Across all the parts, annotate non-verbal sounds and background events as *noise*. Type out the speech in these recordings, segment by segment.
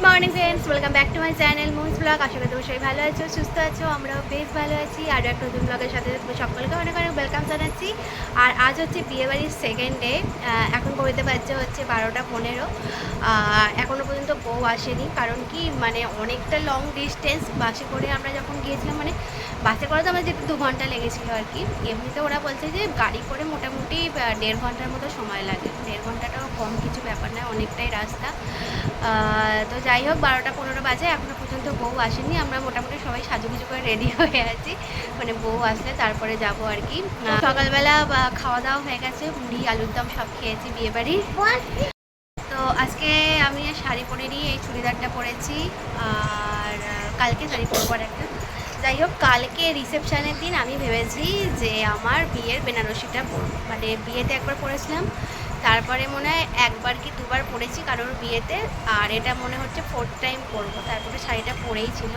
Good morning friends welcome back to my channel moon's vlog আশা করি সবাই ভালো আছো, সুস্থ আছো, আমরাও বেশ ভালো আছি। আর একটা নতুন ব্লগের সাথে সকলকে অনেক অনেক ওয়েলকাম জানাচ্ছি। আর আজ হচ্ছে বিয়েবাড়ির সেকেন্ড ডে এখন কবিতে বাজছে হচ্ছে বারোটা পনেরো। এখনও পর্যন্ত বউ আসেনি। কারণ কি মানে অনেকটা লং ডিস্টেন্স বাসে করে আমরা যখন গিয়েছিলাম মানে বাসে করে তো আমরা যেতে দু ঘণ্টা লেগেছিলো আর কি। এমনিতে ওরা বলছে যে গাড়ি করে মোটামুটি দেড় ঘণ্টার মতো সময় লাগে। দেড় ঘন্টাটাও কম কিছু ব্যাপার না অনেকটাই রাস্তা। তো যাই হোক, বারোটা পনেরো বাজে এখনও পর্যন্ত বউ আসেনি। আমরা মোটামুটি সবাই সাজুগুজু করে রেডি *laughs* হয়ে আছি। মানে বউ আসলে তারপরে যাব আর কি। সকালবেলা খাওয়া দাওয়া হয়ে গেছে, মুড়ি, আলুর দম সব খেয়েছি বিয়েবাড়ির তো আজকে আমি শাড়ি পরে নিয়ে এই চুড়িদারটা পরেছি, আর কালকে শাড়ি পরবো আর একটা। যাই হোক, কালকে রিসেপশানের দিন আমি ভেবেছি যে আমার বিয়ের বেনারসিটা মানে বিয়েতে একবার পরেছিলাম তারপরে মনে হয় একবার কি দুবার পরেছি কারোর বিয়েতে আর এটা মনে হচ্ছে ফোর্থ টাইম পরবো তারপরে শাড়িটা পরেই ছিল।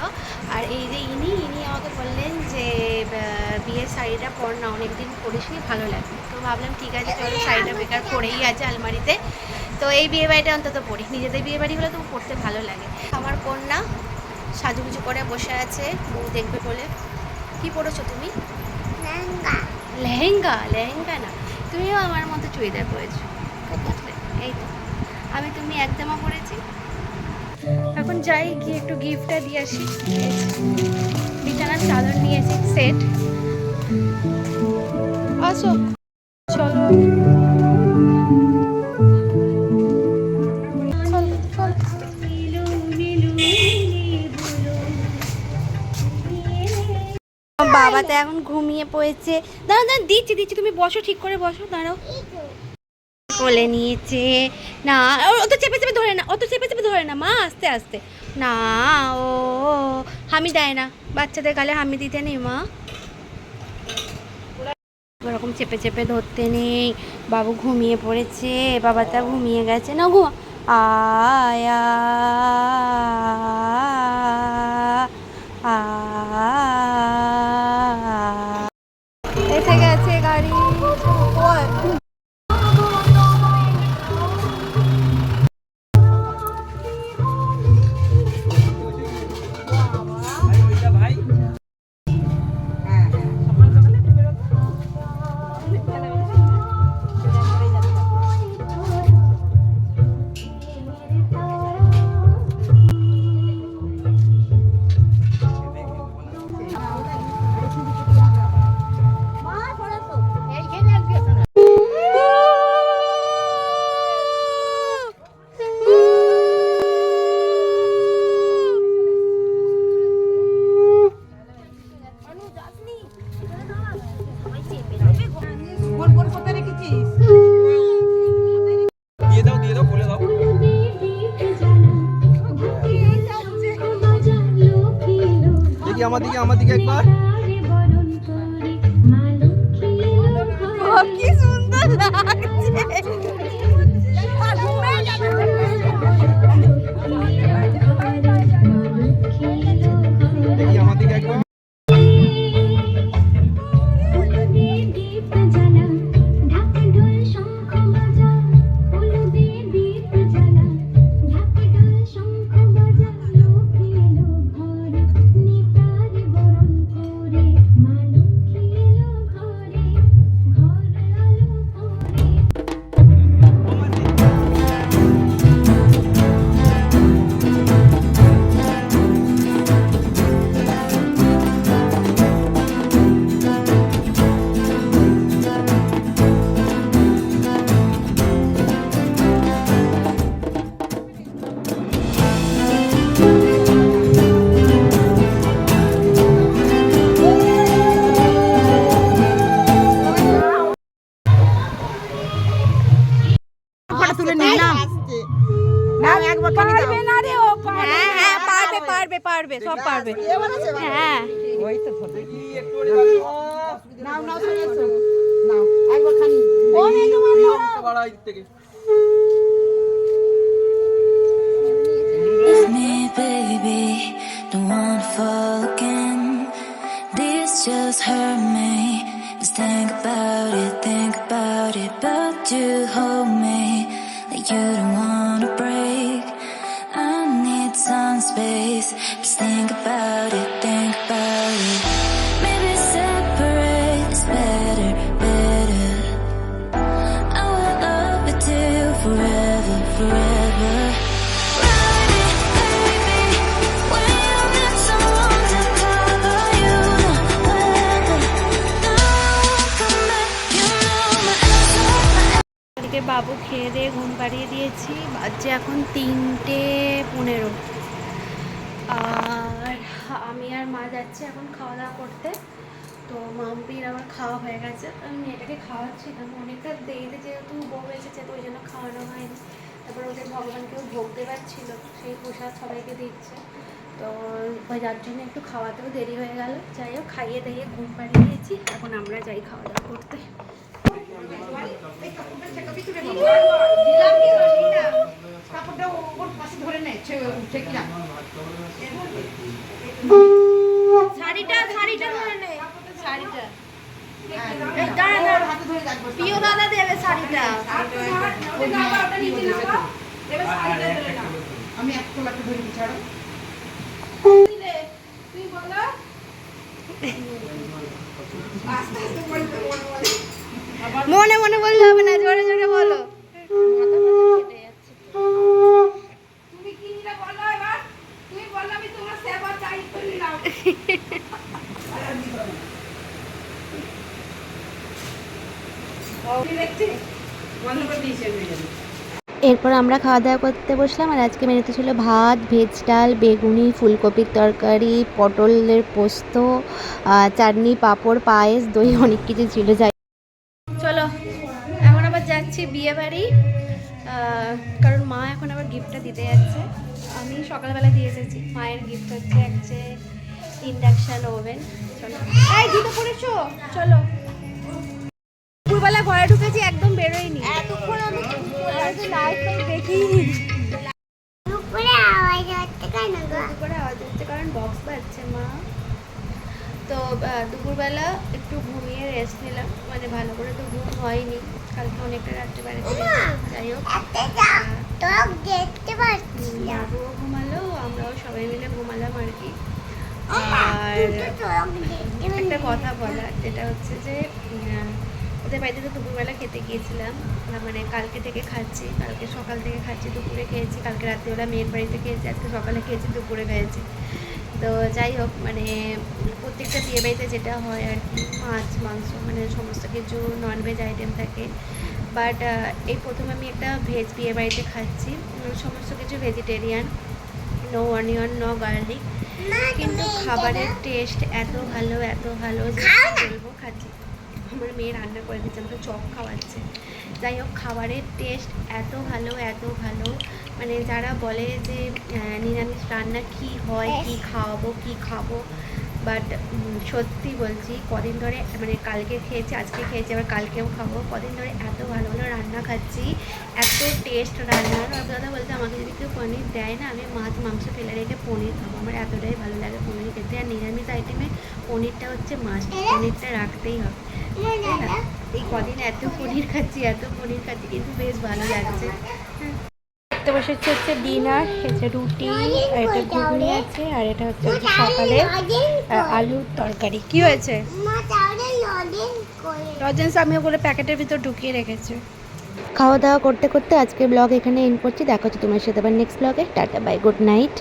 আর এই যে ইনি ইনি আমাকে বললেন যে বিয়ের শাড়িটা পর না অনেকদিন পরিসনি ভালো লাগে তো ভাবলাম ঠিক আছে চলো শাড়িটা বেকার পরেই আছে আলমারিতে। তো এই বিয়ে বাড়িটা অন্তত পড়ি। নিজেদের বিয়ে বাড়ি হলে তো পড়তে ভালো লাগে। আমার কন্যা সাজুগুজু করে বসে আছে বউ দেখবে বলে। কি পড়েছো তুমি? লেহেঙ্গা। লেহেঙ্গা? লেহেঙ্গা না। তুমিও আমার মতো চুড়িদার পরেছো। বুঝলে এই আমি তুমি এক জামা পরেছি। এখন যাই, গিয়ে একটু গিফটটা দিয়ে আসি। বিছানার চাদর নিয়েছি, সেট। আসো, চলো। বাবা তো এখন ঘুমিয়ে পড়েছে। দাঁড়াও দাঁড়াও, দিচ্ছি দিচ্ছি, তুমি বসো, ঠিক করে বসো, দাঁড়াও। কোলে নিয়েছে না অত চেপে চেপে ধরে না অত চেপে চেপে ধরে না, মা, আস্তে আস্তে। না, ও, হামি দেয় না, বাচ্চাদের গালে হামি দিতে নেই, মা। ওরকম চেপে চেপে ধরতে নেই। বাবু ঘুমিয়ে পড়েছে, বাবা তা ঘুমিয়ে গেছে। না ঘুমা আয়া। দেখি আমার দিকে আমার দিকে একবার কি পারবে পারবে পারবে সব পারবে হ্যাঁ ওই তো ফটো দেখি একটু বাড়ি নাও নাও সরে এসো নাও একবার খালি ও নেই বাড়াই থেকে With me, baby, don't wanna fall again. This just hurt me. Just think about it, think about it. But you hold me like you don't wanna বাবু খেয়ে দিয়ে ঘুম পাড়িয়ে দিয়েছি। বাজছে এখন তিনটে পনেরো। আর আমি আর মা যাচ্ছি এখন খাওয়া দাওয়া করতে। তো মাম্পির আমার খাওয়া হয়ে গেছে। আমি মেয়েটাকে খাওয়াচ্ছিলাম অনেকটা দেরিতে যেহেতু বউ এসেছে, তো ওই জন্য খাওয়ানো হয়নি। তারপর ওদের ভগবানকেও ভোগ দেবার ছিল, সেই প্রসাদ সবাইকে দিচ্ছে। তো যার জন্য একটু খাওয়াতেও দেরি হয়ে গেল। যাই হোক, খাইয়ে দাইয়ে ঘুম পাড়িয়ে দিয়েছি। এখন আমরা যাই খাওয়া দাওয়া করতে। কাপড়টা ওর পাশে ধরে নে উঠে কিনা। শাড়িটা শাড়িটা ধরে নে। শাড়িটা। ধরে রাখব প্রিয় দাদা দেবে শাড়িটা। আমি এক তোলাকে ধরে বিছাড়ো মনে মনে বললে হবে না, জোরে জোরে বলো। এরপর আমরা খাওয়া দাওয়া করতে বসলাম, আর আজকে মেনুতে ছিল ভাত, ভেজ ডাল, বেগুনি, ফুলকপির তরকারি, পটলের পোস্ত চাটনি, পাঁপড়, পায়েস, দই, অনেক কিছু ছিল। বিয়ে বাড়ি কারণ মা এখন আবার গিফটটা দিতে যাচ্ছে। আমি সকালবেলা দিয়ে এসেছি। মায়ের গিফট হচ্ছে হচ্ছে ইন্ডাকশান ওভেন চলো। এই দিতে পড়েছো চলো। দুপুরবেলা ঘরে ঢুকেছি একদম বেরোয়নি। এতক্ষণ আমি লাইট দেখিনি। দুপুরে আওয়াজ হচ্ছে কেন দুপুরে আওয়াজ হচ্ছে কারণ বক্স বাজছে মা। তো দুপুরবেলা একটু ঘুমিয়ে রেস্ট নিলাম। মানে ভালো করে তো ঘুম হয়নি। কালকে অনেকটা রাত্রে বাড়িতে যাই হোক। দেখতে পাচ্ছি বাবুও ঘুমালো আমরাও সবাই মিলে ঘুমালাম আর কি। আর একটা কথা বলা যেটা হচ্ছে যে ওদের বাড়িতে তো দুপুরবেলা খেতে গিয়েছিলাম। মানে কালকে থেকে খাচ্ছি কালকে সকাল থেকে খাচ্ছি দুপুরে খেয়েছি কালকে রাত্রিবেলা মেয়ের বাড়িতে খেয়েছি আজকে সকালে খেয়েছি দুপুরে খেয়েছি। তো যাই হোক মানে প্রত্যেকটা বিয়ে বাড়িতে যেটা হয় আর কি মাছ মাংস মানে সমস্ত কিছু ননভেজ আইটেম থাকে। বাট এই প্রথম আমি একটা ভেজ বিয়ে বাড়িতে খাচ্ছি সমস্ত কিছু vegetarian no onion no garlic কিন্তু খাবারের টেস্ট এত ভালো এত ভালো যে। বলব খাচ্ছি। আমার মেয়ে রান্না করে দিচ্ছে আমাকে চপ খাওয়াচ্ছে। যাই হোক খাবারের টেস্ট এত ভালো এত ভালো। মানে যারা বলে যে নিরামিষ রান্না কি হয় কি খাওয়াবো কি খাব বাট সত্যি বলছি কদিন ধরে মানে কালকে খেয়েছি আজকে খেয়েছি আবার কালকেও খাব। কদিন ধরে এত ভালো ভালো রান্না খাচ্ছি এত টেস্ট রান্নার দাদা বলতে আমাকে যদি কেউ পনির দেয় না আমি মাছ মাংস ফেলে রেখে পনির খাব। আমার এতটাই ভালো লাগে পনির খেতে। আর নিরামিষ আইটেমে পনিরটা হচ্ছে মাছ পনিরটা রাখতেই হবে। এই কদিন এত পনির খাচ্ছি এত পনির খাচ্ছি কিন্তু বেশ ভালো লাগছে। দেখতে বসেছি হচ্ছে ডিনার হচ্ছে রুটি আর এটা ঘুগনি আছে আর এটা হচ্ছে হচ্ছে সকালে? আলুর তরকারি। কি হয়েছে? মা, লজেন্স কই? লজেন্স আমি ওগুলো প্যাকেটের ভিতর ঢুকিয়ে রেখেছি। খাওয়া দাওয়া করতে করতে আজকে ব্লগ এখানে এন্ড করছি। দেখা হচ্ছে তোমার সাথে আবার নেক্সট ব্লগে। Tata bye good night